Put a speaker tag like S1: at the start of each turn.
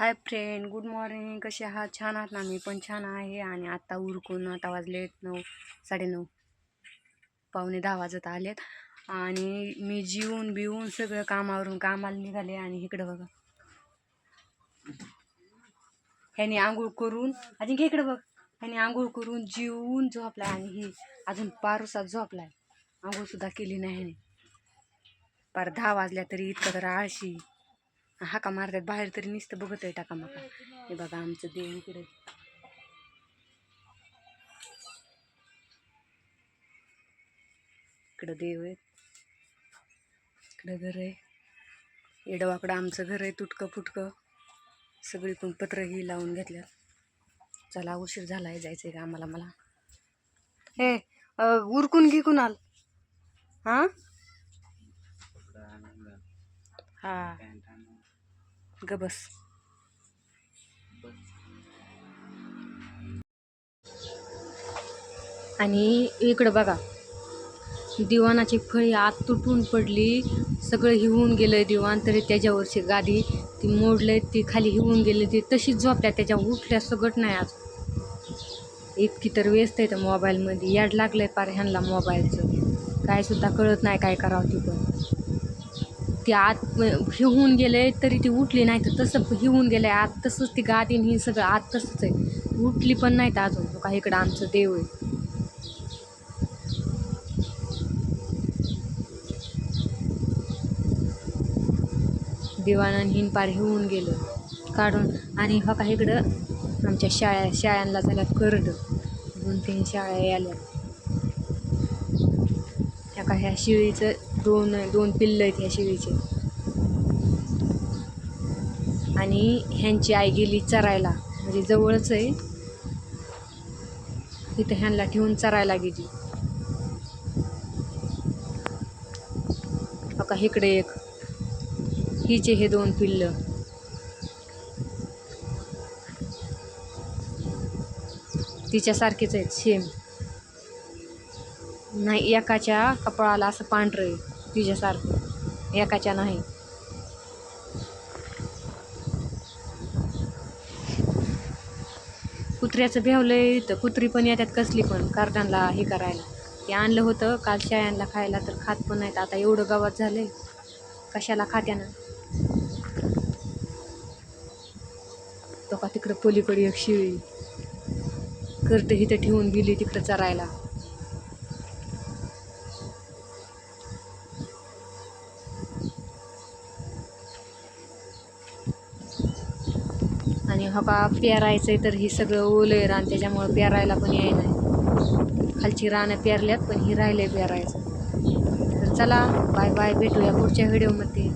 S1: Hi friend good morning कसे आहात? छान आहात ना? मी पण छान आहे. आणि आत्ता उरकून आता वाजले नऊ साडेनऊ पावणे दहा वाजत आलेत. आणि मी जीवन बिवून सगळं कामावरून कामाला निघाले आणि इकडं बघा. ह्याने आंघोळ करून अजून इकडं बघ. ह्याने आंघोळ करून जीवून झोपला आणि ही अजून पारुसात झोपलाय. आंघोळ सुद्धा केली नाही ह्याने. पार दहा वाजल्या तरी इतकं तर आळशी. हाका मारतात बाहेर तरी नुसतं बघत आहे टाका माका. हे बघा आमचं देव इकडे. इकडं देव आहे इकडं घर आहे. येडवाकडं आमचं घर आहे तुटकं फुटकं. सगळीकडून पत्रही लावून घेतल्यात. चला उशीर झाला आहे जायचं आहे का आम्हाला मला? हे उरकून घे कुणाल. हां? हां. ग बस आणि इकडं बघा दिवाणाची फळी आत तुटून पडली. सगळं हिवून गेलं दिवाण तरी त्याच्यावरची गादी ती मोडले ती खाली हिवून गेली ती तशीच झोपल्या त्याच्या उठल्या सगट नाही आज. इतकी तर व्यस्त आहे तर मोबाईलमध्ये. याड लागलं आहे पार ह्यांना मोबाईलचं. काय सुद्धा कळत नाही काय करावं ती पण. ती आत हिवून गेले तरी ती उठली नाही तर तसं हिवून गेलं आहे आत तसंच ती गादीन ही सगळं आत तसंच आहे. उठली पण नाही तर अजून का इकडं आमचं देव आहे. देवानं हिनपार पार होऊन गेलं. काढून आणि हो इकडं आमच्या शाळा शाळांना झाल्यात करड. दोन तीन शाळा आल्या ह्या का ह्या शिळीचं दोन दोन पिल्लं आहेत ह्या शिळीचे. आणि ह्यांची आई गेली चरायला. म्हणजे जवळच आहे. तिथं ह्यांना ठेवून चरायला गेली. अका इकडे एक. हिचे हे दोन पिल्लं. तिच्यासारखेच आहेत सेम नाही एकाच्या कपाळाला असं पांढरं आहे तिच्यासारखं. एकाच्या नाही. कुत्र्याचं भेवलं तर कुत्री पण येतात कसली पण कार्डानला हे करायला. ते आणलं होतं काल शाळ्यांना खायला तर खात पण नाहीत. आता एवढं गावात झालंय. कशाला खात्यानं तो का तिकडं पोलीकडे एक शिळी करते इथं ठेवून गेली तिकडं चरायला. आणि हो का पेरायचंय तर हे सगळं ओलं आहे रान त्याच्यामुळं पेरायला पण याय नाही खालची रानं पेरल्यात पण ही राहिले पेरायचं. तर चला बाय बाय भेटूया पुढच्या व्हिडिओमध्ये